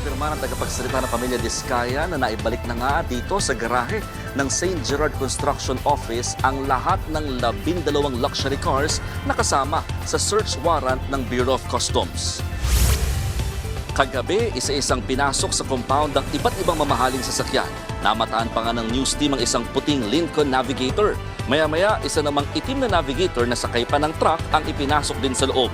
Kinumpirma ng tagapagsalita ng pamilya Diskaya na naibalik na nga dito sa garahe ng St. Gerard Construction Office ang lahat ng labindalawang luxury cars na kasama sa search warrant ng Bureau of Customs. Kagabi, isa-isang pinasok sa compound ang iba't ibang mamahaling sasakyan. Namataan pa nga ng news team ang isang puting Lincoln Navigator. Maya-maya, isa namang itim na Navigator na sakay pa ng truck ang ipinasok din sa loob.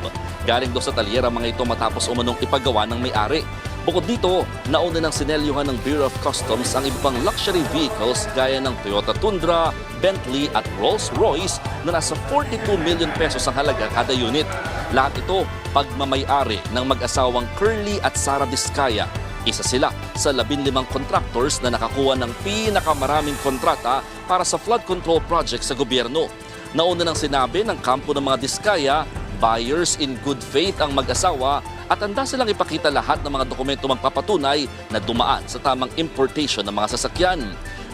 Galing daw sa talyera mga ito matapos umanong ipagawa ng may-ari. Bukod dito, nauna ng sinelyuhan ng Bureau of Customs ang iba pang luxury vehicles gaya ng Toyota Tundra, Bentley at Rolls-Royce na nasa 42 million pesos ang halaga kada unit. Lahat ito pagmamayari ng mag-asawang Curly at Sara Diskaya. Isa sila sa 15 contractors na nakakuha ng pinakamaraming kontrata para sa flood control project sa gobyerno. Nauna nang sinabi ng kampo ng mga Diskaya, buyers in good faith ang mag-asawa at handa silang ipakita lahat ng mga dokumento magpapatunay na dumaan sa tamang importation ng mga sasakyan.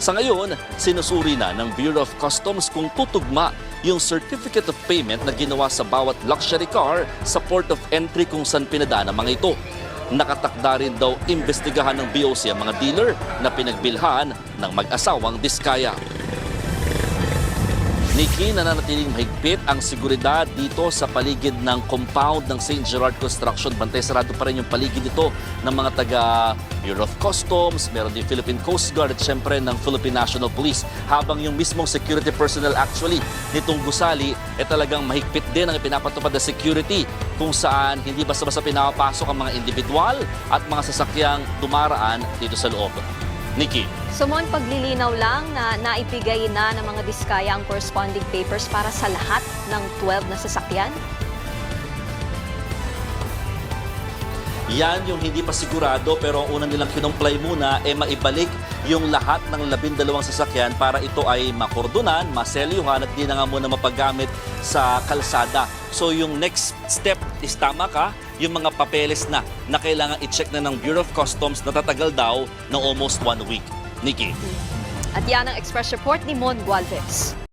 Sa ngayon, sinusuri na ng Bureau of Customs kung tutugma yung certificate of payment na ginawa sa bawat luxury car sa port of entry kung saan pinadaan ang mga ito. Nakatakda rin daw imbestigahan ng BOC ang mga dealer na pinagbilhan ng mag-asawang Diskaya. Nikki, nananatiling mahigpit ang seguridad dito sa paligid ng compound ng St. Gerard Construction. Bantay sarado pa rin yung paligid dito ng mga taga Bureau of Customs, meron din Philippine Coast Guard at syempre ng Philippine National Police. Habang yung mismong security personnel actually nitong gusali, eh talagang mahigpit din ang ipinapatupad na security kung saan hindi basta-basta pinapasok ang mga individual at mga sasakyang dumaraan dito sa loob. Nikki. Sumon paglilinaw lang na naipigay na ng mga diskaya ang corresponding papers para sa lahat ng 12 na sasakyan. Yan yung hindi pa sigurado pero ang una nilang kinumply muna ay maibalik yung lahat ng labindalawang sasakyan para ito ay makordonan, maselyuhan at di na nga muna mapagamit sa kalsada. So yung next step is tama ka, yung mga papeles na na kailangan i-check na ng Bureau of Customs na tatagal daw ng almost one week. Nikki. At yan ang express report ni Mon Gualvez.